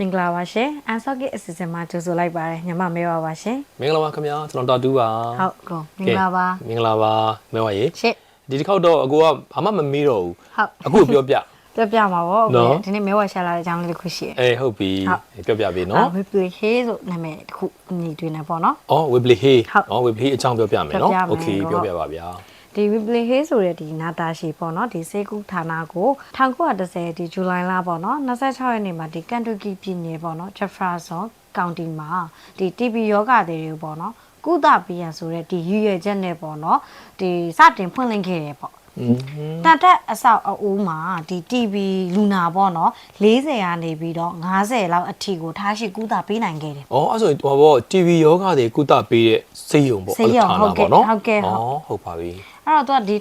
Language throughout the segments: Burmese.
မင်္ဂလာပါရှင် Unsocky အစီအစဉ်မှာကြိုဆိုလိုက်ပါရစေညီမမဲပါပါရှင်မင်္ဂလာပါခင်ဗျာကျွန်တော်တော်တူပါဟုတ်ကောမင်္ဂလာပါမင်္ဂလာပါမဲပါရေရှင့်ဒီတစ်ခေါက်တော့အကိုကဘာမှမမေးတော့ဘူးဟုတ်အခုပြောပြပြောပြမှာပေါ့အခုဒီနေ့မဲဝါရှာလာတဲ့အကြောင်းလေးတစ်ခုရှိတယ်အေးဟုတ်ပြီပြောပြပေးနော် Webley Hay ဆိုနာမည်တစ်ခုညီတွေ့နေပေါ့နော်အော် Webley Hay အော် Webley Hay အကြောင်းပြောပြမယ်နော် Okay ပြောပြပါဗျာ ဒီဝီပလီဟေးဆိုတဲ့ဒီနာတာရှိပေါ့နော်ဒီစေကူဌာနကို1930ဒီဇူလိုင်လပေါ့နော်26ရက်နေ့မှာဒီကန်တူကီပြည်နယ်ပေါ့နော်ဂျက်ဖရာဆန်ကောင်တီမှာဒီ TB ယောဂတွေကိုပေါ့နော်ကုသပေးရန်ဆိုတဲ့ဒီရည်ရွယ်ချက်နဲ့ပေါ့နော်ဒီစတင်ဖွင့်လှစ်ခဲ့ရပေါ့อืมတန်တက်အဆောက်အဦးမှာဒီ TV လူနာပေါ့နော်40ကနေပြီးတော့90လောက်အထိကိုထားရှိကုသပေးနိုင်ခဲ့တယ်အော်အဲ့ဆိုဟောပေါ့ TV ယောဂတွေကုသပေးတဲ့စေယုံပေါ့ဆေးရုံအဲ့ဟုတ်ကဲ့ဌာနဟုတ်ကဲ့ဟုတ်အော်ဟုတ်ပါပြီ အဲ့တော့သူကဒီ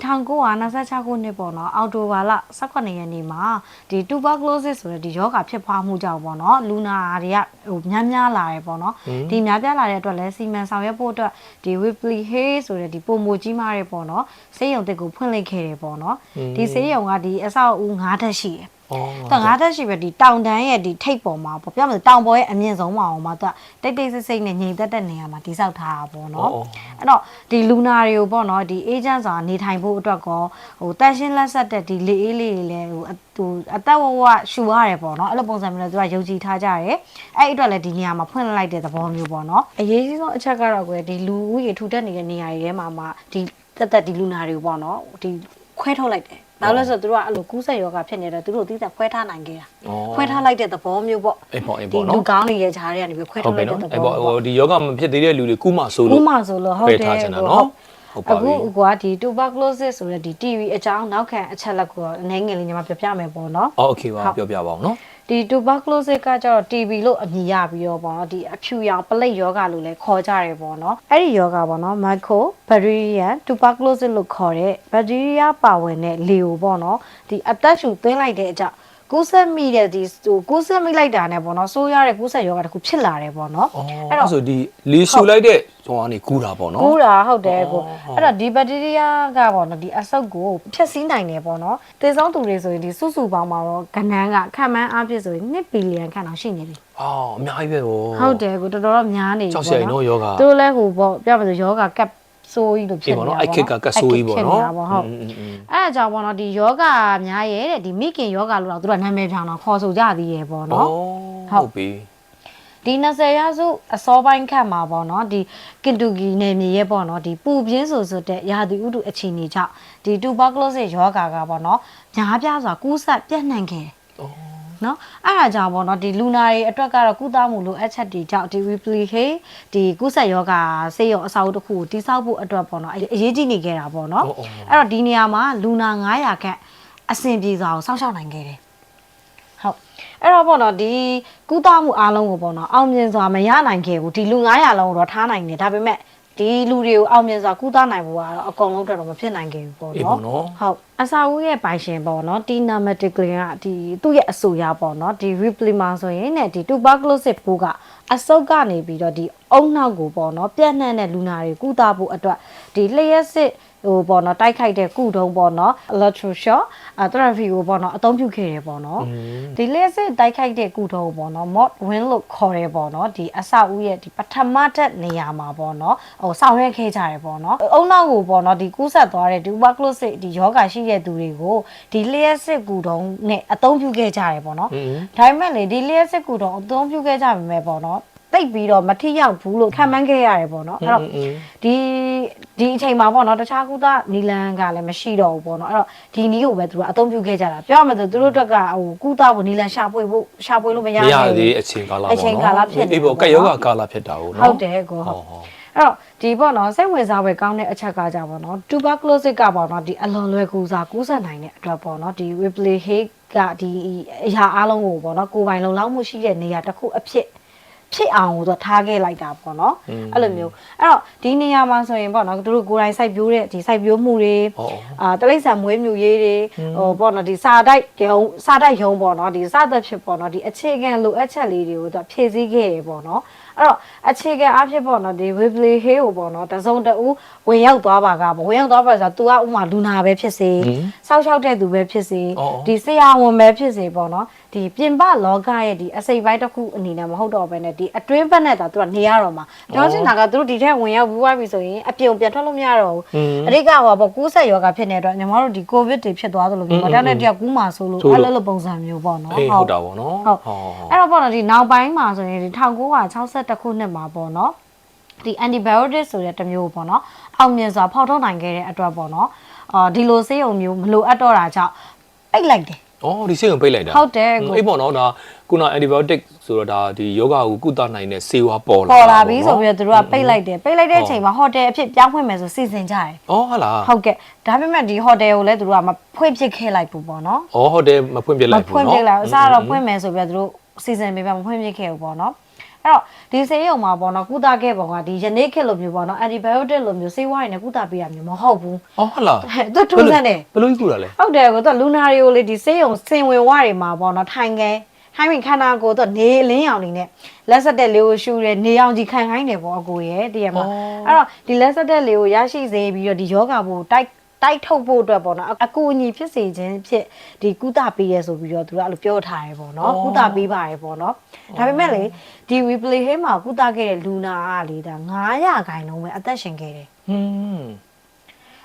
1926ခုနှစ်ပေါ့နော်အောက်တိုဘာလ18ရက်နေ့မှာဒီ tuberculosis ဆိုတဲ့ဒီယောဂဖြစ်ပွားမှုကြောင့်ပေါ့နော်လူနာတွေကဟိုများများလာတယ်ပေါ့နော်ဒီများပြားလာတဲ့အတွက်လဲစီမံဆောင်ရွက်ဖို့အတွက်ဒီ Whipley Hay ဆိုတဲ့ဒီပုံမူကြီးမားတဲ့ပေါ့နော်ဆေးရုံတက်ကိုဖွင့်လှစ်ခဲ့တယ်ပေါ့နော်ဒီဆေးရုံကဒီအဆောက်အဦး9တက်ရှိတယ်အော်တော့ငါး သက်ရှိပဲဒီတောင်တန်းရဲ့ဒီထိပ်ပေါ်မှာပေါ့ပြောမလို့တောင်ပေါ်ရဲ့အမြင့်ဆုံးမှာအောင်မှာသူကတိတ်တိတ်ဆိတ်ဆိတ်နဲ့ငြိမ်သက်တဲ့နေရာမှာတိစောက်ထားတာပေါ့နော်အဲ့တော့ဒီလူနာတွေကိုပေါ့နော်ဒီအေဂျင့်ဆိုတာနေထိုင်ဖို့အတွက်ကောဟိုတန်ရှင်းလက်ဆက်တဲ့ဒီလေအေးလေးတွေလည်းဟိုအဟိုအသက်ဝဝရှူရတယ်ပေါ့နော်အဲ့လိုပုံစံမျိုးနဲ့သူကယုံကြည်ထားကြတယ်အဲ့အတွက်လည်းဒီနေရာမှာဖွင့်လိုက်တဲ့သဘောမျိုးပေါ့နော်အရေးကြီးဆုံးအချက်ကတော့ကွယ်ဒီလူဦးရေထူထပ်နေတဲ့နေရာတွေထဲမှာမှဒီတက်တက်ဒီလူနာတွေပေါ့နော်ဒီခွဲထုတ်လိုက်တယ် ဘာလို့လဲဆိုတော့သူတို့ကအဲ့လိုကူးစက်ရောဂါဖြစ်နေတယ်သူတို့သိတဲ့ခွဲထားနိုင်ခဲ့တာ အော် ခွဲထားလိုက်တဲ့သဘောမျိုးပေါ့ အေးပေါ့အေး ဒီ ပေါ့ လူ နော် ကောင်းတွေရဲ့ဂျားတွေကနေပြီးခွဲ ဟု ထုတ် တ် လို ပြီ က်တဲ့ နော် သ အေး ဘော ပေါ့ဟိုဒီယောဂမဖြစ်သေးတဲ့လူတွေကုမဆို ဥ လို့ မာဆိုလို့ဟုတ် ဖယ် တယ် ထားချင်တာ ကို နော်ဟုတ်ပါပြီ အခုကွာဒီ tuberculosis ဆိုတဲ့ဒီ TB အကြောင်းနောက်ခံအချက်လက်ကိုတော့အနေငယ်လေးညီမပြောပြမယ်ပေါ့နော် အော်โอเคပါ ဟုတ် ပြောပြပါအောင်နော် ဒီ tuberculosis ကကျတော့ TB လို့အမည်ရပြီးတော့ပေါ့နော်ဒီအဖြူရောင်ပလိတ်ယောဂလို့လည်းခေါ်ကြတယ်ပေါ့နော်အဲ့ဒီယောဂပေါ့နော် mycobacterium tuberculosis လို့ခေါ်တဲ့ bacteria ပါဝင်တဲ့လေကိုပေါ့နော်ဒီအသက်ရှူသွင်းလိုက်တဲ့အကြောင်း ကူးစက်မိတဲ့ဒီဟိုကူးစက်မိလိုက်တာနဲ့ပေါ့နော်ဆိုးရတဲ့ကူးစက်ယောဂတစ်ခုဖြစ်လာတယ်ပေါ့နော်အော်အဲ့အဲ့တော့တော့ဆိုဒီလီရှူလိုက်တဲ့ဟိုကနေကူးတာပေါ့နော်ကူးတာဟုတ်တယ်ကိုအော်အဲ့တော့ဒီဘက်တီးရီးယားကပေါ့နော်ဒီအဆုတ်ကိုဖျက်ဆီးနိုင်တယ်ပေါ့နော်သေဆုံးသူတွေဆိုရင်ဒီစုစုပေါင်းမှာတော့ကဏ္ဍကခံမှန်းအားဖြင့်ဆိုရင်1ဘီလီယံခန့်တော့ရှိနေပြီအော်အများကြီးပဲဗောဟုတ်တယ်ကိုတော်တော်တော့များနေပြီကြောက်စရာကြီးနော်ယောဂသူတို့လည်းဟိုပေါ့ပြပါဆိုယောဂကပ် ဆိုးကြီးလို့ဖြစ်နေတာပေါ့နော်အဲ့ခက်ကကဆိုးကြီးပေါ့နော်ဟုတ်အဲ့ဒါကြောင့်ပေါ့နော်ဒီယောဂများရဲ့တဲ့ဒီမိခင်ယောဂလို့တော့သူကနာမည်ပြောင်းတော့ခေါ်ဆိုကြသေးရဲ့ပေါ့နော်ဟုတ်ပြီဒီ20ရာစုအစောပိုင်းခန့်မှာပေါ့နော်ဒီကင်တူဂီနယ်မြေရဲ့ပေါ့နော်ဒီပူပြင်းဆိုဆိုတဲ့ရာသီဥတုအခြေအနေကြောင့်ဒီတူဘာကလိုစစ်ယောဂါကပေါ့နော်ညားပြစွာကူးစက်ပြန့်နှံ့ခဲ့တယ် อ๋อနော်အဲ့ဒါကြောင့်ပေါ့နော်ဒီလူနာတွေအတွက်ကတော့ကုသမှုလိုအပ်ချက်တွေကြောင့်ဒီ replicate ဒီကုသယောဂါဆေးရုံအစာအုပ်တစ်ခုကိုတိစောက်ဖို့အတွက်ပေါ့နော်အရေးကြီးနေခဲ့တာပေါ့နော်အဲ့တော့ဒီနေရာမှာလူနာ900ခန့်အဆင်ပြေစွာကိုစောင့်ရှောက်နိုင်ခဲ့တယ်ဟုတ်အဲ့တော့ပေါ့နော်ဒီကုသမှုအားလုံးကိုပေါ့နော်အောင်မြင်စွာမရနိုင်ခဲ့ဘူးဒီလူ900လုံးကိုတော့ထားနိုင်တယ်ဒါပေမဲ့ ဒီလူတွေကိုအောင်မြင်စွာကုသနိုင်ဖို့ကတော့အကုန်လုံးအတွက်တော့မဖြစ်နိုင်ခဲ့ဘူးပေါ့အေးနော်ပေါ့နော်ဟုတ်အစာဦးရဲ့ပိုင်ရှင်ပေါ့နော်တီနာမတီကလင်ကဒီသူ့ရဲ့အဆိုရပေါ့နော်ဒီ replima ဆိုရင်ねဒီ tuberculosis ပိုးကအဆုတ်ကနေပြီးတော့ဒီအုံနောက်ကိုပေါ့နော်ပြန့်နှံ့တဲ့လူနာတွေကုသဖို့အတွက်ဒီလျှက်စစ် ဟိုပေါ့နော်တိုက်ခိုက်တဲ့ကုထုံးပေါ့နော် electroshock therapy ကိုပေါ့နော်အသုံးပြုခဲ့တယ်ပေါ့နော်ဒီလျှက်စစ်တိုက်ခိုက်တဲ့ကုထုံးပေါ့နော် mod win လို့ခေါ်တယ်ပေါ့နော်ဒီအဆောက်အဦးရဲ့ဒီပထမတက်နေရာမှာပေါ့နော်ဟိုဆောင်ရွက်ခဲ့ကြတယ်ပေါ့နော်အုံနောက်ကိုပေါ့နော်ဒီကူးဆက်သွားတဲ့ tuberculosis ဒီယောဂါရှိတဲ့သူတွေကိုဒီလျှက်စစ်ကုထုံးနဲ့အသုံးပြုခဲ့ကြတယ်ပေါ့နော်อืมဒါပေမဲ့လေဒီလျှက်စစ်ကူတော့အသုံးပြုခဲ့ကြပါမယ်ပေါ့နော် တိတ်ပြီးတော့မထိရောက်ဘူးလို့ခံမှန်းခဲ့ရတယ်ပေါ့နော်အဲ့တော့ဒီဒီအချိန်မှာပေါ့နော်တခြားကုသနီလန်ကလည်းမရှိတော့ဘူးပေါ့နော်အဲ့တော့ဒီနီးကိုပဲသူကအသုံးပြုခဲ့ကြတာပြောရမယ်ဆိုသူတို့အတွက်ကဟိုကုသဖို့နီလန်ရှာဖွေဖို့ရှာဖွေလို့မရမဘူးရသေးအချိန်ကာလပေါ့နော်အချိန်ကာလဖြစ်နေအေးပေါ့ကက်ယောဂကာလဖြစ်တာကိုနော်ဟုတ်တယ်ကိုဟုတ်ဟောအဲ့တော့ဒီပေါ့နော်စိတ်ဝင်စားဖွယ်ကောင်းတဲ့အချက်ကကြပေါ့နော် tuberculosis ကပေါ့နော်ဒီအလွန်လွယ်ကူစွာကူးစက်နိုင်တဲ့အတွက်ပေါ့နော်ဒီ Ripley Hay ကဒီအရာအလုံးကိုပေါ့နော်ကိုယ်ပိုင်လုံလောက်မှုရှိတဲ့နေရာတစ်ခုအဖြစ် ဖြစ်အောင်ကိုသူထားခဲ့လိုက်တာပေါ့နော်အဲ့လိုမျိုးအဲ့တော့ဒီနေရာမှာဆိုရင်ပေါ့နော်သူတို့ကိုယ်တိုင်စိုက်ပျိုးတဲ့ဒီစိုက်ပျိုးမှုတွေဟောအာတလိษံမွေးမြူရေးတွေဟိုပေါ့နော်ဒီစာတိုက်ရုံစာတိုက်ရုံပေါ့နော်ဒီစသဖြင့်ပေါ့နော်ဒီအခြေခံလိုအပ်ချက်လေးတွေကိုသူဖြည့်ဆည်းခဲ့ရပေါ့နော်အဲ့တော့အခြေခံအဖြစ်ပေါ့နော်ဒီ Webley Hay ကိုပေါ့နော်တစုံတဦးဝင်ရောက်သွားပါကပေါ့ဝင်ရောက်သွားပါဆိုတော့ तू ကဥမာလူနာပဲဖြစ်စေဟွန်းစောက်ရှောက်တဲ့သူပဲဖြစ်စေအော်ဒီဆရာဝန်ပဲဖြစ်စေပေါ့နော် ဒီပြင်ပလောကရဲ့ဒီအစိပ်ပိုင်းတစ်ခုအနေနဲ့မဟုတ်တော့ဘဲနဲ့ဒီအတွင်းဘက်နဲ့တာ तू ကနေရတော့မှာပြောချင်တာကသူတို့ဒီထက်ဝင်ရောက်ပြီးသွားပြီဆိုရင်အပြုံပြန်ထွက်လို့မရတော့ဘူးဟွန်းအဓိကဟောပေါ့ကူးဆက်ယောဂဖြစ်နေတဲ့အတွက်ညီမတို့ဒီကိုဗစ်တွေဖြစ်သွားသလိုမျိုးဟွန်းမတန်းတဲ့တယောက်ကူးမှာဆိုလို့ဆိုလို့အဲ့လိုလိုပုံစံမျိုးပေါ့နော်အေးဟုတ်တာပေါ့နော်ဟုတ်ဟောအဲ့တော့ပေါ့နော်ဒီနောက်ပိုင်းမှာဆိုရင်ဒီ1962ခုနှစ်မှာပေါ့နော်ဒီ antibiotic ဆိုတဲ့တစ်မျိုးပေါ့နော်အောင်မြင်စွာဖောက်ထုတ်နိုင်ခဲ့တဲ့အတွက်ပေါ့နော်အာဒီလိုဆေးရုံမျိုးမလိုအပ်တော့တာကြောင့်ပိတ်လိုက်တယ် အော်ဒီဆေးရုံပိတ်လိုက်တာဟုတ်တယ်ကိုအေးပေါ့နော်ဒါခုန antibiotic ဆိုတော့ဒါဒီယောဂါကိုကုသနိုင်တဲ့ဆေးဝါးပေါ်လာပေါ်လာပြီဆိုပြီးတော့သူတို့ကပိတ်လိုက်တယ်ပိတ်လိုက်တဲ့အချိန်မှာဟိုတယ်အဖြစ်ပြောင်းဖွင့်မယ်ဆိုစီစဉ်ကြတယ်အော်ဟုတ်လားဟုတ်ကဲ့ဒါပေမဲ့ဒီဟိုတယ်ကိုလည်းသူတို့ကမဖွင့်ပြစ်ခဲ့လိုက်ဘူးပေါ့နော်အော်ဟိုတယ်မဖွင့်ပြစ်လိုက်ဘူးနော်မဖွင့်ပြစ်လိုက်အစားတော့ဖွင့်မယ်ဆိုပြီးတော့သူတို့စီစဉ်ပေးပါမဖွင့်ပြစ်ခဲ့ဘူးပေါ့နော် အဲ့တော့ဒီဆေးရုံမှာပေါ့နော်ကုသခဲ့ပုံကဒီယနေ့ခေတ်လိုမျိုးပေါ့နော် antibiotic လိုမျိုးဆေးဝါးတွေနဲ့ကုသပေးရမျိုးမဟုတ်ဘူးอ๋อဟုတ်လားသူထုံးစံတယ်ဘယ်လိုကြီးကုတာလဲဟုတ်တယ်ကိုသူကလူနာတွေကိုလေဒီဆေးရုံစင်ဝင်ဝတွေမှာပေါ့နော်ထိုင်ခဲထိုင်ဝင်ခန္ဓာကိုယ်တော့နေအလင်းရောင်နေနဲ့လက်ဆက်တဲ့လေးကိုရှူတယ်နေအောင်ကြီးခံခိုင်းတယ်ပေါ့အကိုရဲ့တည်ရမှာအဲ့တော့ဒီလက်ဆက်တဲ့လေးကိုရရှိစေပြီးတော့ဒီယောဂဘို့တိုက် တိုက်ထုတ်ဖို့အတွက်ပေါ့နော်အကူအညီဖြစ်စေခြင်းဖြစ်ဒီကုသပေးရဲဆိုပြီးတော့သူကအဲ့လိုပြောထားရဲပေါ့နော်ကုသပေးပါရဲပေါ့နော်ဒါပေမဲ့လေဒီ replay ဟဲမှာကုသခဲ့တဲ့လူနာကလေဒါ900ခိုင်လုံးပဲအသက်ရှင်ခဲ့တယ်ဟွန်း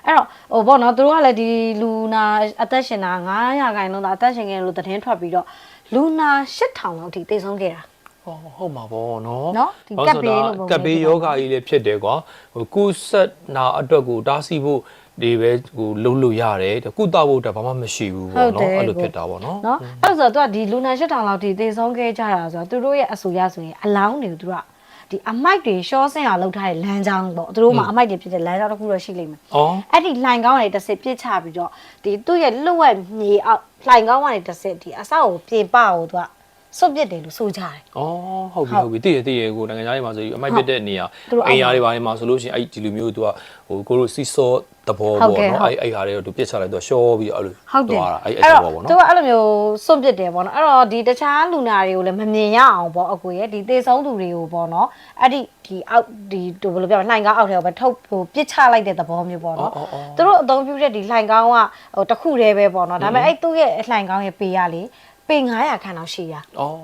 အဲ့တော့ဟိုပေါ့နော်သူတို့ကလည်းဒီလူနာအသက်ရှင်တာ900ခိုင်လုံးသာအသက်ရှင်ခဲ့တယ်လို့သတင်းထွက်ပြီးတော့လူနာ8000လောက်ထိတိတ်ဆုံးခဲ့တာဟောဟုတ်မှာပေါ့နော်နော်ဒီကပ်ဘေးလို့ပုံစံကပ်ဘေးယောဂကြီးလည်းဖြစ်တယ်ကွာဟိုကုဆက်နာအတွက်ကိုတားဆီးဖို့ ဒီပဲဟိုလုံးလို့ရတယ်ကုသဖို့အတွက်ဘာမှမရှိဘူးပေါ့နော်အဲ့လိုဖြစ်တာပေါ့နော်နော်အဲ့တော့ဆိုတော့သူကဒီလူနာ8000လောက်ထိတိတ်ဆုံးခဲ့ကြတာဆိုတော့သူတို့ရဲ့အဆိုရဆိုရင်အလောင်းတွေကိုသူတို့ကဒီအမိုက်တွေရှော့ဆင်အောင်လုပ်ထားတဲ့လမ်းကြောင်းပေါ့သူတို့မှာအမိုက်တွေဖြစ်တဲ့လမ်းကြောင်းတစ်ခုတော့ရှိလိမ့်မယ်อ๋อအဲ့ဒီလှိုင်ကောင်းတွေတစ်စစ်ပြစ်ချပြီးတော့ဒီသူ့ရဲ့လွတ်ဝက်မြေအောက်လှိုင်ကောင်းကနေတစ်စစ်ဒီအဆောက်ကိုပြင်ပကိုသူက စွတ်ပစ်တယ်လို့ဆိုကြတယ်อ๋อဟုတ်ပြီဟုတ်ပြီတည်ရတည်ရကိုနိုင်ငံသားတွေမှာဆိုပြီးအမိုက်ပစ်တဲ့နေရာသူတို့အိမ်ယာတွေဘာတွေမှာဆိုလို့ရှိရင်အဲ့ဒီလိုမျိုးသူကဟိုကိုလိုစီစောတဘောဟုတ်ပေါ့ကဲ့နော်ဟုတ်အဲ့အဲ့ဟာတွေကိုသူပြစ်ချလိုက်တော့ရှော့ပြီးတော့အဲ့လိုဟုတ်တယ်သွားတာအဲ့အဲ့အဲ့တတော့ဘောပေါ့သူနော်ကအဲ့လိုမျိုးစွန့်ပစ်တယ်ပေါ့နော်အဲ့တော့ဒီတခြားလူနာတွေကိုလည်းမမြင်ရအောင်ပေါ့အကိုရဲ့ဒီသေဆုံးသူတွေကိုပေါ့နော်အဲ့ဒီဒီအောက်ဒီဘယ်လိုပြောမလဲလှိုင်ကောင်းအောက်ထဲကိုပဲထုတ်ဟိုပစ်ချလိုက်တဲ့သဘောမျိုးပေါ့နော်အော်အော်အော်သူတို့အသုံးပြုတဲ့ဒီလှိုင်ကောင်းကဟိုတစ်ခုတည်းပဲပေါ့နော်ဒါပေမဲ့အဲ့သူ့ရဲ့လှိုင်ကောင်းရဲ့ပေရလေ ပေ900ခန်းလောက်ရှိရ။အော်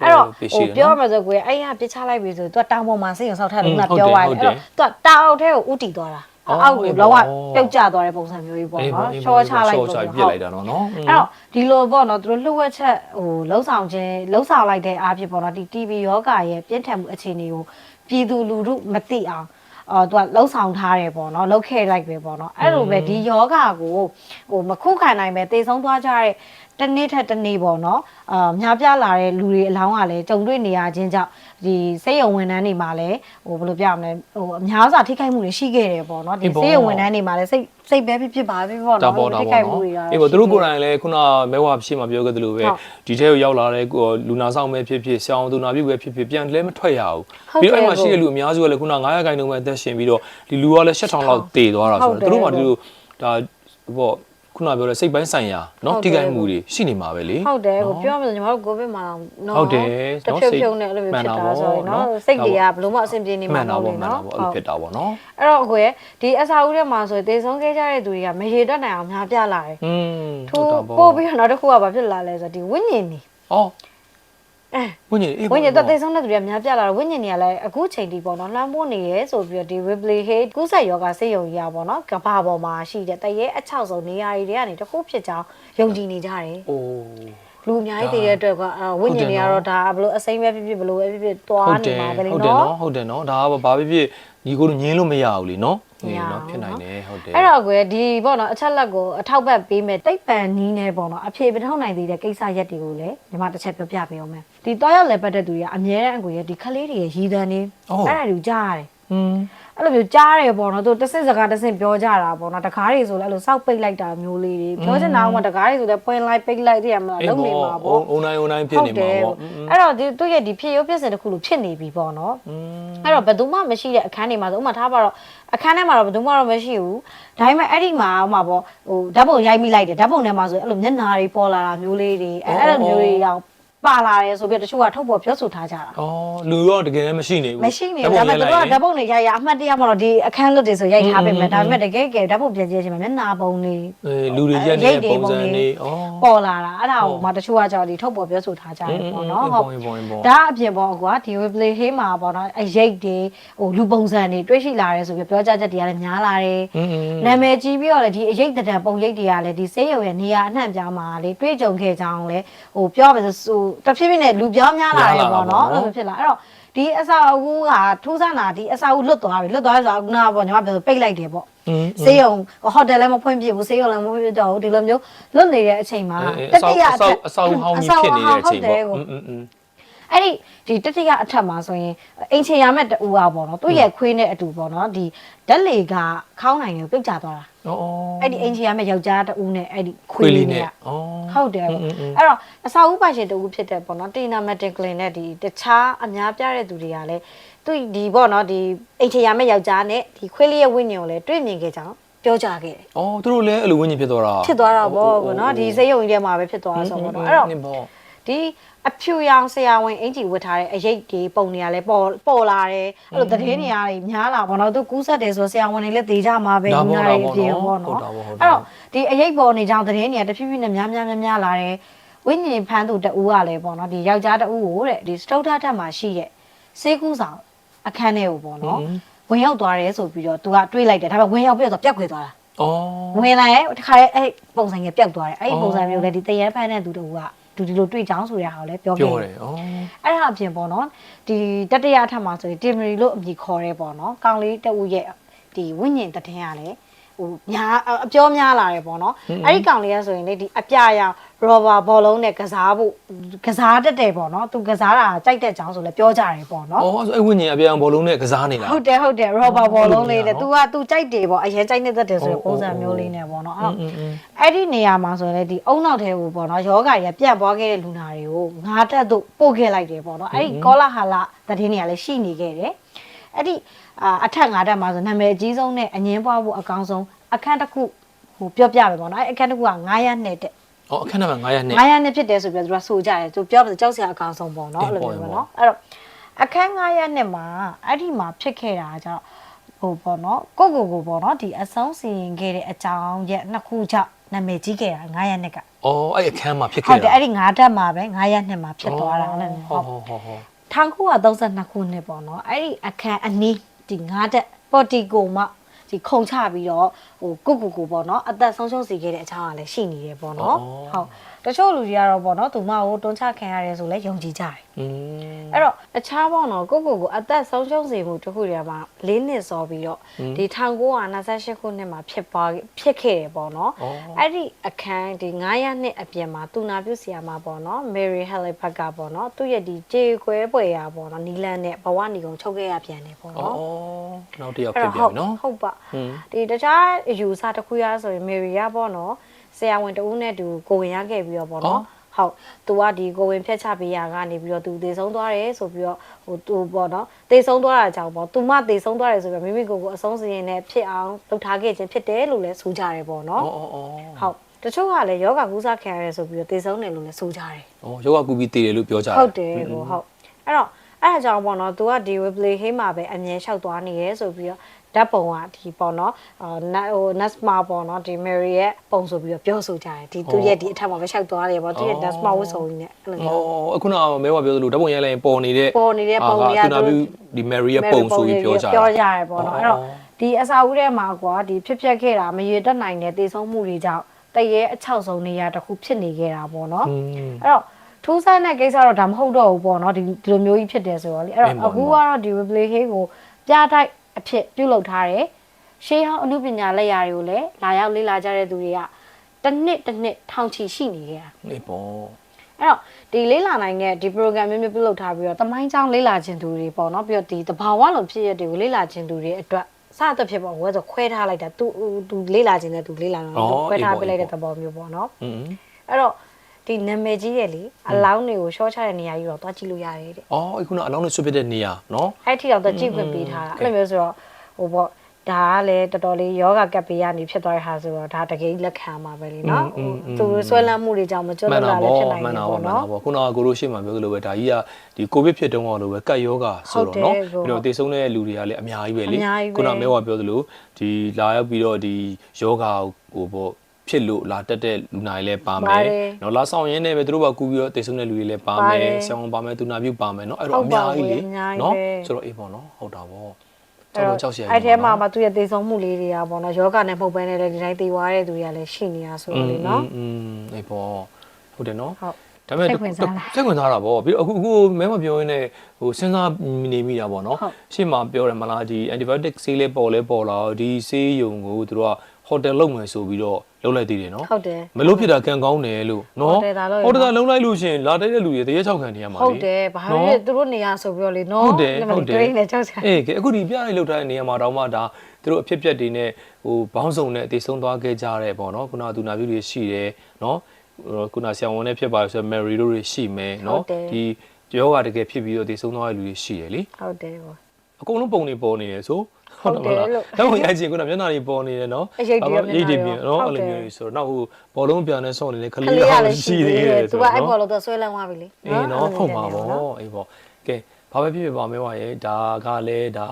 အဲ့တော့ဟိုပြောရမှာဆိုကိုယ်အဲ့ရပြစ်ချလိုက်ပြီဆိုသူကတောင်ပေါ်မှာစိတ်ရုံဆောက်ထားလို့ကပြောသွားတယ်။အဲ့တော့သူကတောင်အောက်ထဲကိုဥတီသွားတာ။အောက်ကိုလောကပြုတ်ကျသွားတဲ့ပုံစံမျိုးကြီးပေါ့နော်။ချောချလိုက်ပုံစံပြစ်လိုက်တာနော်။အဲ့တော့ဒီလိုပေါ့နော်သူတို့လှုပ်ဝက်ချက်ဟိုလှုပ်ဆောင်ခြင်းလှုပ်ဆောင်လိုက်တဲ့အားဖြင့်ပေါ့နော်ဒီ TB ယောဂရဲ့ပြင်းထန်မှုအခြေအနေကိုပြည်သူလူထုမသိအောင်အော်သူကလှုပ်ဆောင်ထားတယ်ပေါ့နော်လှုပ်ခဲလိုက်ပဲပေါ့နော်အဲ့လိုပဲဒီယောဂကိုဟိုမခုခံနိုင်ပဲတေဆုံးသွားကြတဲ့ တစ်နေ့ထက်တစ်နေ့ပေါ့နော်အာများပြားလာတဲ့လူတွေအလောင်းကလည်းကြုံတွေ့နေရခြင်းကြောင့်ဒီစိတ်ယုံဝန်ထမ်းတွေမှာလည်းဟိုဘယ်လိုပြရမလဲဟိုအများစွာထိခိုက်မှုတွေရှိခဲ့တယ်ပေါ့နော်ဒီစိတ်ယုံဝန်ထမ်းတွေမှာလည်းစိတ်စိတ်ပဲဖြစ်ဖြစ်ပါပဲပေါ့ဒါနော်ပေါ်တာထိပေါ့ခိုက်မှုနော်တွေအေးပေါ့သူတို့ကိုယ်တိုင်လည်းခုနမဲဝါဖြစ်မှာပြောခဲ့သလိုပဲဟုတ်ဒီထဲကိုရောက်လာတဲ့ကိုလူနာဆောင်ပဲဖြစ်ဖြစ်ဆောင်းသူနာပြုတ်ပဲဖြစ်ဖြစ်ပြန်လဲမထွက်ရဘူးဟုတ်ပြီးတော့တယ်အဲ့မှာရှိတဲ့လူအများစုကလည်းခုန900ခိုင်နှုန်းပဲအသက်ရှင်ပြီးတော့ဒီလူကလည်း8000လောက်တည်သွားတာဆိုဟုတ်တော့တယ်သူတို့မှဒီလိုဒါပေါ့ ခုနပြောတဲ့စိတ်ပိုင်းဆိုင်ရာเนาะ ဟုတ်တယ် ထိခိုက်မှုတွေရှိနေမှာပဲလေ ဟုတ်တယ်ကို နော် ပြောမှဆိုညီမတို့ကိုဗစ်မှာတော့နော် ဟုတ်တယ် တစ် နော် ဖြုတ် စိတ် ဖြုတ်နဲ့အဲ့လိုမျိုး မှန် ဖြစ် တာ တာ ပေါ့ ဆိုရင် နော် နော်စိတ်တွေကဘလို့မှအဆင်ပြေနေ မှ မှာ န်တာ မဟုတ် ပေါ့ ဘူး မှန်တာ နော် ပေါ့အဲ့လိုဖြစ်တာပေါ့နော် အဲ့တော့ကိုရဲ့ဒီအစာဦးထဲမှာဆိုရင်တေဆုံးခဲ့ကြတဲ့သူတွေကမရေတွက်နိုင်အောင်များပြလာတယ် อืม ထိုးပို့ပြီးတော့နောက်တစ်ခုကဘာဖြစ်လာလဲဆိုတော့ဒီဝိညာဉ်နေ အော် အဲ ဝိညာဉ်အေးဝိညာဉ်တော့တေဆုံးတဲ့သူတွေကများပြလာတော့ဝိညာဉ်တွေကလည်းအခုချိန်ထိပေါ့နော်လှမ်းပိုးနေရဲဆိုပြီးတော့ဒီ Ripley Hay ကုသယောဂစေယုံကြီးอ่ะပေါ့နော်ကဘာပေါ်မှာရှိတဲ့တရေအချောက်ဆုံးနေရာတွေကနေတစ်ခုဖြစ်ကြောင်းယုံကြည်နေကြတယ်အိုးလူအများကြီးတည်တဲ့အတွက်ကအာဝိညာဉ်တွေကတော့ဒါဘလို့အစိမ့်ပဲဖြစ်ဖြစ်ဘလို့ပဲဖြစ်ဖြစ်သွားဟုတ်နေတယ်မှာပဲလေဟုတ်တယ်နော်နော်ဟုတ်တယ်နော်ဒါကဘာဖြစ်ဖြစ်ညီကိုတို့ညင်းလို့မရဘူးလीနော် မရဘူးနော်ဖြစ်နိုင်တယ်ဟုတ်တယ်အဲ့တော့ကွယ်ဒီပေါ့နော်အချက်လက်ကိုအထောက်ပံ့ပေးမယ်တိတ်ပံနီးနေပေါ့နော်အဖြေပထောက်နိုင်သေးတဲ့ကိစ္စရက်တွေကိုလည်းညီမတစ်ချက်ပြောပြပေးအောင်မယ်ဒီတွားရောက်လဲပတ်တဲ့သူတွေကအများနဲ့အကွယ်ရဲ့ဒီခလေးတွေရဲ့ရည်တန်းနေအော်အဲ့ဒါတွေကိုကြားရတယ်อืม အဲ့လိုမျိုးကြားတယ်ပေါ့နော်သူတစ်စက်စကားတစ်စက်ပြောကြတာပေါ့နော်တကားတွေဆိုလည်းအဲ့လိုစောက်ပိတ်လိုက်တာမျိုးလေးတွေပြောချင်တာကတကားတွေဆိုလည်းပွင့်လိုက်ပိတ်လိုက်တည်းရမလားလုံးနေမှာပေါ့အုံနိုင်အုံနိုင်ဖြစ်နေမှာပေါ့အဲ့တော့ဒီသူ့ရဲ့ဒီဖြစ်ရုပ်ပြစ်စင်တစ်ခုလိုဖြစ်နေပြီပေါ့နော်อืมအဲ့တော့ဘယ်သူမှမရှိတဲ့အခန်းတွေမှာဆိုဥပမာထားပါတော့အခန်းထဲမှာတော့ဘယ်သူမှတော့မရှိဘူးဒါပေမဲ့အဲ့ဒီမှာဥပမာပေါ့ဟိုဓာတ်ပုံရိုက်မိလိုက်တယ်ဓာတ်ပုံထဲမှာဆိုအဲ့လိုမျက်နာတွေပေါ်လာတာမျိုးလေးတွေအဲ့အဲ့လိုမျိုးတွေအောင် ပါလာတယ်ဆိုပြီးတချို့ကထုတ်ပေါ်ပြောဆိုထားကြတာအော်လူရောတကယ်မရှိနေဘူးမရှိနေဘူးဒါပေမဲ့သူတို့ကဓာတ်ပုံတွေရိုက်ရအမှတ်တရမလို့ဒီအခန်းလွတ်တွေဆိုရိုက်ထားပေမဲ့ဒါပေမဲ့တကယ်ကယ်ဓာတ်ပုံပြန်ကြည့်ချင်းမျက်နာပုံတွေအဲလူတွေရက်နေတဲ့ပုံစံတွေအော်ပေါ်လာတာအဲ့ဒါကိုမှတချို့ကကြောက်ဒီထုတ်ပေါ်ပြောဆိုထားကြတယ်ပေါ့နော်ဟုတ်ပုံပုံပုံဒါအပြင်ပေါ့ကွာဒီ replay ဟေးမှာပေါ့နော်အရိတ်တွေဟိုလူပုံစံတွေတွေ့ရှိလာတယ်ဆိုပြီးပြောကြချက်တွေကလည်းများလာတယ်อืมနာမည်ကြီးပြီးတော့လေဒီအရိတ်တံပုံရိတ်တွေကလည်းဒီဆေးရုံရဲ့နေရာအနှံ့ပြားမှာလေတွေ့ကြုံခဲ့ကြအောင်လေဟိုပြောပါဆိုဟိုတဖြည်းဖြည်းနဲ့လူပြောင်းများလာတယ်ပေါ့နော်အဲ့လိုဖြစ်လာအဲ့တော့ဒီအစာအုပ်ကထူးဆန်းတာဒီအစာအုပ်လွတ်သွားပြီလွတ်သွားဆိုတော့ခုနကပေါ့ညီမပြောပိတ်လိုက်တယ်ပေါ့ဆေးရုံဟိုတယ်လည်းမဖွင့်ပြဘူးဆေးရုံလည်းမဖွင့်ပြတော့ဘူးဒီလိုမျိုးလွတ်နေတဲ့အချိန်မှာတတိယအစာအုပ်ဟောင်းကြီးဖြစ်နေတဲ့အချိန်ပေါ့ အဲ့ဒီဒီတတိယအထက်မှာဆိုရင်အိမ်ချင်ရမဲ့တူဟာပေါ့နော်သူ့ရဲ့ခွေးနဲ့အတူပေါ့နော်ဒီဓာတ်လေကခေါင်းနိုင်ကိုပြုတ်ကျသွားတာဩအဲ့ဒီအိမ်ချင်ရမဲ့ယောက်ျားတူနဲ့အဲ့ဒီခွေးလေးနဲ့ဩဟုတ်တယ်ပေါ့အဲ့တော့အစာဦးပိုင်ရှင်တူဖြစ်တဲ့ပေါ့နော်တီနာမက်တက်ကလင်နဲ့ဒီတခြားအများပြတဲ့သူတွေကလည်းသူဒီပေါ့နော်ဒီအိမ်ချင်ရမဲ့ယောက်ျားနဲ့ဒီခွေးလေးရဲ့ဝိညာဉ်ကိုလည်းတွေ့မြင်ခဲ့ကြအောင်ပြောကြခဲ့တယ်။အော်သူတို့လည်းအဲ့လိုဝိညာဉ်ဖြစ်သွားတာဖြစ်သွားတာပေါ့ကောနော်ဒီစိတ်ယုံကြီးထဲမှာပဲဖြစ်သွားတာဆိုတော့အဲ့တော့ ဒီအဖြူရောင်ဆရာဝန်အင်ကြီးဝတ်ထားတဲ့အရေးတွေပုံတွေကလည်းပေါ်ပေါ်လာတယ်အဲ့လိုသတင်းတွေအားများလာပေါ့နော်သူကူးဆက်တယ်ဆိုဆရာဝန်တွေလည်းသေကြမှာပဲဒါလူပေါ့နာဒါတွေပေါ့အပြင်နော်ပေါ့ဟုတ်နော်တာပေါ့ဟုတ်တာအဲ့တော့ဒီအရေးပေါ်နေကြောင်းသတင်းတွေကတဖြည်းဖြည်းနဲ့များများများများလာတယ်ဝိညာဉ်ဖမ်းသူတဦးကလည်းပေါ့နော်ဒီယောက်ျားတဦးကိုတဲ့ဒီစတုထထက်မှာရှိတဲ့စေးကူးဆောင်အခန်းထဲကိုပေါ့နော်ဝင်ရောက်သွားတယ်ဆိုပြီးတော့သူကတွေးလိုက်တယ်ဒါပေမဲ့ဝင်ရောက်ပြီးတော့ပြက်ခွေသွားတာအော်ဝင်လာရဲ့တခါရဲအဲ့ပုံစံကြီးပျောက်သွားတယ်အဲ့ဒီပုံစံမျိုးလည်းဒီတရန်ဖမ်းတဲ့သူတို့က သူဒီလိုတွေ့ကြောင်းဆိုရအောင်လည်းပြောပြပြောတယ်တယ်အော်အဲ့ဒါအပြင်ပေါ့နော်ဒီတတရအထက်မှာဆိုရင်တင်မရီလို့အမည်ခေါ်ရဲပေါ့နော်ကောင်လေးတဦးရဲ့ဒီဝိညာဉ်တည်င်းရလဲ ဟိုများအပြောများလာတယ်ပေါ့နော်အဲ့ဒီကောင်လေးကဆိုရင်လေဒီအပြာရောင် rubber ဘောလုံးနဲ့ကစားဖို့ကစားတတ်တယ်ပေါ့နော်သူကစားတာကြိုက်တဲ့ကြောင်းဆိုလဲပြောကြတယ်ပေါ့နော်အော်အဲ့ဝိညာဉ်အပြာရောင်ဘောလုံးနဲ့ကစားနေလားဟုတ်တယ်ဟုတ်တယ် rubber ဘောလုံးလေးနဲ့ तू က तू ကြိုက်တယ်ပေါ့အရင်ကြိုက်နေတတ်တယ်ဆိုတဲ့ပုံစံမျိုးလေးနဲ့ပေါ့နော်အဲ့အဲ့ဒီနေရာမှာဆိုရင်လေဒီအုံနောက်ထဲကိုပေါ့နော်ယောဂါကြီးကပြန့်ပွားခဲ့တဲ့လူနာတွေကိုငါးတက်တို့ပို့ခဲ့လိုက်တယ်ပေါ့နော်အဲ့ဒီကောလာဟလသတင်းတွေကလည်းရှိနေခဲ့တယ်အဲ့ဒီ အာအထက်ငါတက်မှာဆိုနာမည်အကြီးဆုံးနဲ့အငင်းပွားဖို့အကောင်းဆုံးအခန်းတစ်ခုဟိုပြောပြမယ်ပေါ့နော်အဲ့အခန်းတစ်ခုက9ရက်နဲ့တဲ့အော်အခန်းထဲမှာ900နဲ့9ရက်နဲ့ဖြစ်တယ်ဆိုပြီးတော့သူကဆိုကြတယ်သူပြောတယ်ကြောက်စရာအကောင်းဆုံးပေါ့နော်အေးအဲ့လိုပေါ့မျိုးအေးပေါ့ပေါ့နော်အဲ့တော့အခန်း9ရက်နဲ့မှာအဲ့ဒီမှာဖြစ်ခဲ့တာကြောင့်ဟိုပေါ့နော်ကိုကိုကိုပေါ့နော်ဒီအဆုံးစီရင်ခဲ့တဲ့အကြောင်းရဲ့နှစ်ခုကြောင့်နာမည်ကြီးခဲ့တာ9ရက်နဲ့ကအော်အဲ့အခန်းမှာဖြစ်ဟုတ်ခဲ့တယ်တာအဲ့ဒီ9တက်မှာပဲ9ရက်နဲ့မှာဖြစ်သွားတာအဲ့လိုမျိုးဟုဟုတ်တ်ဟုတ်ဟုတ်ဟုတ်1932ခုနှစ်ပေါ့နော်အဲ့ဒီအခန်းအနီး ဒီ9တက်ပေါ်တီကိုမှဒီခုံချပြီးတော့ဟိုကိုကိုကိုပေါ့နော်အသက်ဆုံးရှုံးစေခဲ့တဲ့အကြောင်းကလည်းရှိနေတယ်ပေါ့နော်ဟုတ် တချို့လူတွေကတော့ပေါ့နော်သူမကိုတွန်းချခံရတယ်ဆိုလဲယုံကြည်ကြတယ် อืม အဲ့တော့အခြားပေါ့နော်ကိုကိုကိုအသက်ဆုံးရှုံးစေမှုတစ်ခုတည်းမှာ၄နှစ်စောပြီးတော့ဒီ1928ခုနှစ်မှာဖြစ်ပွားဖြစ်ခဲ့တယ်ပေါ့နော် အော် အဲ့ဒီအခန်းဒီ900နှစ်အပြင်မှာတူနာပြုစီယာမှာပေါ့နော် Mary Halifax ကပေါ့နော်သူ့ရဲ့ဒီကြေခွဲပွဲရပေါ့နော်နီလန်နဲ့ဘဝနီကုံချုပ်ခဲ့ရပြန်တယ်ပေါ့ အော် နော် နောက်တစ်ယောက် အဲ့ ဖြစ် တော့ ပြန်ပြီနော် ဟုတ်ပါ อืม ဒီတခြားအယူဆတစ်ခုရဆိုရင် Mary ကပေါ့နော် ဆရာဝန်တဦးနဲ့တူကိုဝင်ရခဲ့ပြီးတော့ပေါ့နော်ဟုတ်သူကဒီကိုဝင်ဖြတ်ချပေးရကနေပြီးတော့သူသေဆုံးသွားတယ်ဆိုပြီးတော့ဟိုသူပေါ့နော်သေဆုံးသွားတာကြောင့်ပေါ့သူမသေဆုံးသွားတယ်ဆိုပြီးမိမိကိုယ်ကိုအဆုံးစီရင်နဲ့ဖြစ်အောင်လုပ်ထားခဲ့ခြင်းဖြစ်တယ်လို့လည်းဆိုကြတယ်ပေါ့နော်အော်အော်အော်ဟုတ်တချို့ကလည်းယောဂကူးစားခံရတယ်ဆိုပြီးတော့သေဆုံးတယ်လို့လည်းဆိုကြတယ်အော်ယောဂကူပြီးတည်တယ်လို့ပြောကြတယ်ဟုတ်တယ်ကိုဟုတ်အဲ့တော့အဲ့ဒါကြောင့်ပေါ့နော် तू ကဒီ replay ဟိမှာပဲအမြဲလျှောက်သွားနေရဲဆိုပြီးတော့ ဓာတ်ပုံကဒီပေါ့နော်အာနတ်ဟို Nasma ပေါ့နော်ဒီ Mary ရဲ့ပုံဆိုပြီးတော့ပြောဆိုကြတယ်ဒီသူရဲ့ဒီအထက်မှာပဲလျှောက်သွားတယ်ပေါ့သူရဲ့ Nasma ဝတ်စုံကြီးနဲ့အဲ့လိုမျိုးအော်အခုနကမဲဝပြောသလိုဓာတ်ပုံရိုက်လိုက်ရင်ပေါ်နေတဲ့ပေါ်နေတဲ့ပုံတွေကသူနာပြုဒီ Mary ရဲ့ပုံဆိုပြီးပြောကြတယ်ပြောကြတယ်ပေါ့နော်အဲ့တော့ဒီအစာဦးထဲမှာကွာဒီဖြစ်ပျက်ခဲ့တာမရေတက်နိုင်တဲ့သေဆုံးမှုတွေကြောင့်တရေအချောက်ဆုံးနေရာတစ်ခုဖြစ်နေခဲ့တာပေါ့နော်อืมအဲ့တော့ထူးဆန်းတဲ့ကိစ္စတော့ဒါမဟုတ်တော့ဘူးပေါ့နော်ဒီဒီလိုမျိုးကြီးဖြစ်တယ်ဆိုတော့လေအဲ့အင်းတော့ပေါ့အခုကတော့ဒီ replay ဟေးကိုပြတိုက် အဖြစ်ပြုလုပ်ထားတယ်ရှေးဟောင်းအမှုပညာလက်ရာတွေကိုလည်းလာရောက်လေ့လာကြတဲ့သူတွေကတစ်နှစ်တစ်နှစ်ထောင်ချီရှိနေကြတာနေပေါ့အဲ့တော့ဒီလေ့လာနိုင်တဲ့ဒီ program မျိုးမျိုးပြုလုပ်ထားပြီးတော့တမိုင်းကြောင်းလေ့လာခြင်းသူတွေပေါ့နော်ပြီးတော့ဒီတဘာဝလုံးဖြစ်ရတွေကိုလေ့လာခြင်းသူတွေအတွက်စသဖြင့်ပေါ့ဝဲဆိုခွဲထားလိုက်တာသူသူလေ့လာခြင်းနဲ့သူလေ့လာတာခွဲထားပေးလိုက်တဲ့သဘောမျိုးပေါ့နော်อืมအဲ့တော့ ဒီနာမည်ကြီးရဲ့လေအလောင်းတွေကိုရှော့ချတဲ့နေရာကြီးတော့သွားကြည့်လို့ရတယ်တဲ့။အော်အခုနောက်အလောင်းတွေဆွတ်ပစ်တဲ့နေရာနော်။အဲ့ထိတော့သွားကြည့်ခွင့်ပေးထားတာ။အဲ့လိုမျိုးဆိုတော့ဟိုပေါ့ဒါကလည်းတော်တော်လေးယောဂကပ်ပေးရနေဖြစ်သွားတဲ့ဟာဆိုတော့ဒါတကယ်လက်ခံမှာပဲလေနော်သူဆွဲလမ်းမှုတွေကြောင့်မကျွတ်လာလည်းဖြစ်နိုင်တယ်ပေါ့နော်ခုနကကိုရိုးရှိမှပြောသလိုပဲဒါကြီးကဒီကိုဗစ်ဖြစ်တုန်းကလိုပဲကပ်ယောဂဆိုတော့နော်ပြီးတော့တည်ဆုံးတဲ့လူတွေကလည်းအများကြီးပဲလေခုနမဲဝါပြောသလိုဒီလာရောက်ပြီးတော့ဒီယောဂကိုဟိုပေါ့ ဖြစ်လို့လာတက်တဲ့လူနာတွေလည်းပါမယ် ပါတယ် เนาะလာဆောင်ရင်းနဲ့ပဲသူတို့ကကူပြီးတော့တည်ဆုံးတဲ့လူတွေလည်းပါ ပါ မ တယ် ယ်ဆောင်းပါမယ်သူနာပြုပါမယ်เนาะအဲ့တော့ ဟုတ် အ ပါ များကြီးလေ ဘူးအများကြီး เนาะ ပဲ ဆိုတော့အေးပေါ့เนาะဟုတ်တာပေါ့ အဲ့ ကျွန် တော့ တော်ကြောက်เสีย အဲ့ထဲမှာမှသူရဲ့သေဆုံးမှုလေးတွေကပေါ့နော်ယောဂနဲ့မဟုတ်ဘဲနဲ့လည်းဒီတိုင်းသေသွားတဲ့သူတွေကလည်းရှိနေတာဆိုတော့လေနော် อืมအေးပေါ့ဟုတ်တယ်เนาะ ဟုတ် ဒါပေမဲ့ စိတ်ဝင်စားတာ စိတ်ဝင်စားတာပေါ့ပြီးတော့အခုအခုမဲမပြောရင်းနဲ့ဟိုစဉ်းစားနေမိတာပေါ့နော် ဟုတ် ရှေ့မှာပြောတယ်မလားဒီ antibiotic ဆေးလေးပေါ်လဲပေါ်လာတော့ဒီဆေးရုံကိုသူတို့က ဟိုတယ်လုပ်မယ်ဆိုပြီးတော့လုပ်လိုက်သေးတယ်နော်ဟုတ်တယ်မလို့ဖြစ်တာကံကောင်းတယ်လို့နော်ဟိုတယ်သာလုပ်ရင်ဟိုတယ်သာလုံးလိုက်လို့ရှရင်လာတဲ့လူတွေတရေချောက်ခံနေရမှာလေဟုတ်တယ်ဘာလို့လဲသူတို့နေရဆိုပြီးတော့လေနော်ဟုတ်တယ်ဒီမှာဟုတ်တယ်တွေးနေကြောက်စရာအေးကဲအခုဒီပြလိုက်လောက်ထားတဲ့နေရာမှာတော့မှဒါသူတို့အဖြစ်အပျက်တွေနဲ့ဟိုဘောင်းစုံနဲ့အသေးဆုံးသွားခဲ့ကြတဲ့ပေါ့နော်ခုနကသူနာပြုတွေရှိတယ်နော်ဟိုခုနဆရာဝန်နဲ့ဖြစ်ပါဆိုမယ်ရီတို့တွေရှိမယ်နော်ဒီယောဂတကယ်ဖြစ်ပြီးတော့အသေးဆုံးသွားတဲ့လူတွေရှိတယ်လေဟုတ်တယ်ပေါ့အကုန်လုံးပုံနေပေါ်နေတယ်ဆို ဟုတ်တယ်လို့တော့ဝင်ရချင်းခုနမျက်နှာတွေပေါ်နေတယ်နော်အရိပ်တွေရောရိပ်တွေမျပြင်က်နှာရောနော်ဟုအဲ့တ်တယ်လိုမျိုးကြီးဆိုတော့နောက်ဟိုဘောလုံးပြန်နဲ့ဆော့နေတဲ့ခကလေးလေးကကလလည်းည်းရှိရှိသေးသေးတတယ်ယ်သူဆိုကတော့အဲ့ပေါ်နော်လို့သူဆွဲလန်းသွားပြီလေအေးနော်ဟုတ်မှာပေါ့နော်အေးပေါ့ကဲဘာပဲဖြစ်ဖြစ်ပါမဲပါရဲ့ဒါကလည်းဒါ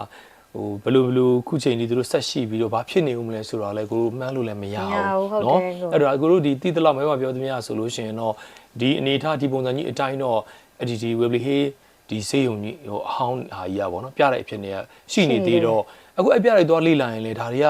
ဟိုဘယ်လိုဘယ်လိုခုချိန်ဒီသူတို့ဆက်ရှိပြီးတော့ဘာဖြစ်နေဦးမလဲဆိုတာလဲကိုတို့မှန်းလို့လည်းမရမရဘူးဟုတ်နော်တယ်ကိုအဲ့တော့ကိုတို့ဒီတိတလောက်မဲပါပြောသမျှဆိုလို့ရှိရင်တော့ဒီအနေထားဒီပုံစံကြီးအတိုင်းတော့အဲ့ဒီဒီ Webley Hay ဒီစေးရုံကြီးဟိုအဟောင်းဟာကြီးอ่ะဗောနော်ပြတဲ့အဖြစ်တွေကရှိနေသေးတော့ အခုအဲ့ပြတွေသွားလေ့လာရင်လေဒါတွေက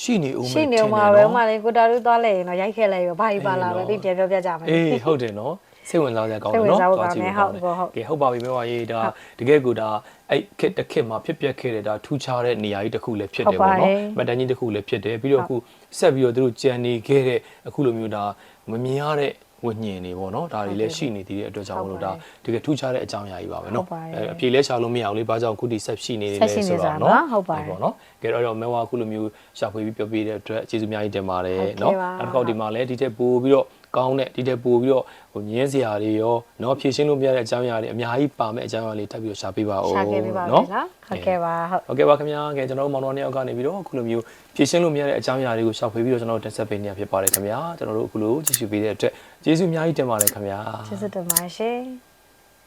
ရှိနေဦးမယ်ရှိနေထင်မှာတယ်ပဲနော်ဥမာလေကိုတာတို့သွားလဲရင်တော့ရိုက်ခဲ့လိုက်ရောဘာကြီးပါလာပဲအေးပြီးပြန်ပြောပြကြမယ်အေးဟုတ်တယ်နော်စိတ်ဝင်စားစရာကောင်းတယ်စိတ်ဝင်နော်စားဖို့သွားကြည့်ကောဖို့င်းတယ်ကောင်းတယ်ဟုတ်ဟုတ်ကဲဟုတ်ပါပြီမဲပါရေးဒါတကယ်ကိုဒါအဲ့ခစ်တစ်ခစ်မှာဖြစ်ပျက်ခဲ့တဲ့ဒါထူးခြားတဲ့နေရာကြီးတစ်ခုလည်းဖြစ်တယ်ဟုတ်ပေါ့ပါတနော်ယ်မတ်တန်ကြီးတစ်ခုလည်းဖြစ်တယ်ပြီးတော့အခုဆက်ပြီးတော့သူတို့ကြံနေခဲ့တဲ့အခုလိုမျိုးဒါမမြင်ရတဲ့ ဝိညာဉ်တွေပေါ့နော်ဒါတွေလည်းရှိနေသေးတဲ့အတွက်ကြောင့်မလို့ဒါတကယ်ထူးခြားတဲ့အကြောင်းအရာကြီးပါပဲနော်ဟုတ်ပါတယ်အဲအပြေလဲရှာလို့မရအောင်လေဘာကြောင့်အခုဒီဆက်ရှိနေနေဆက်လဲရှိနေဆိုကြတော့နော်နော်ဟုတ်ပါတယ်ပေါ့နော်ကဲတော့တော့မဲဝါအခုလိုမျိုးရှာဖွေပြီးပြောပြတဲ့အတွက်ကျေးဇူးအများကြီးတင်ပါတယ်ဟုတ်ကဲ့နော်ပါနောက်တစ်ခေါက်ဒီမှာလည်းဒီထက်ပိုပြီးတော့ ကောင်းတဲ့ဒီထက်ပိုပြီးတော့ဟိုညင်းစရာတွေရောเนาะဖြည့်ရှင်းလို့မရတဲ့အကြောင်းအရာတွေအများကြီးပါမဲ့အကြောင်းအရာလေးထပ်ပြီးတော့ရှာပေးပါဦး ရှာခဲ့ပေးပါမယ် เนาะ နော်ဟုတ်ကဲ့ပါဟုတ် ဟုတ်ကဲ့ပါခင်ဗျာကဲကျွန်တော်တို့မောင်တော်နှစ်ယောက်ကနေပြီးတော့အခုလိုမျိုးဖြည့်ရှင်းလို့မရတဲ့အကြောင်းအရာတွေကိုရှာဖွေပြီးတော့ကျွန်တော်တို့တင်ဆက်ပေးနေရဖြစ်ပါတယ်ခင်ဗျာကျွန်တော်တို့အခုလိုကြည့်ရှုပေးတဲ့အတွက်ကျေးဇူးအများကြီးတင်ပါတယ်ခင်ဗျာ ကျေးဇူးတင်ပါတယ်ရှင်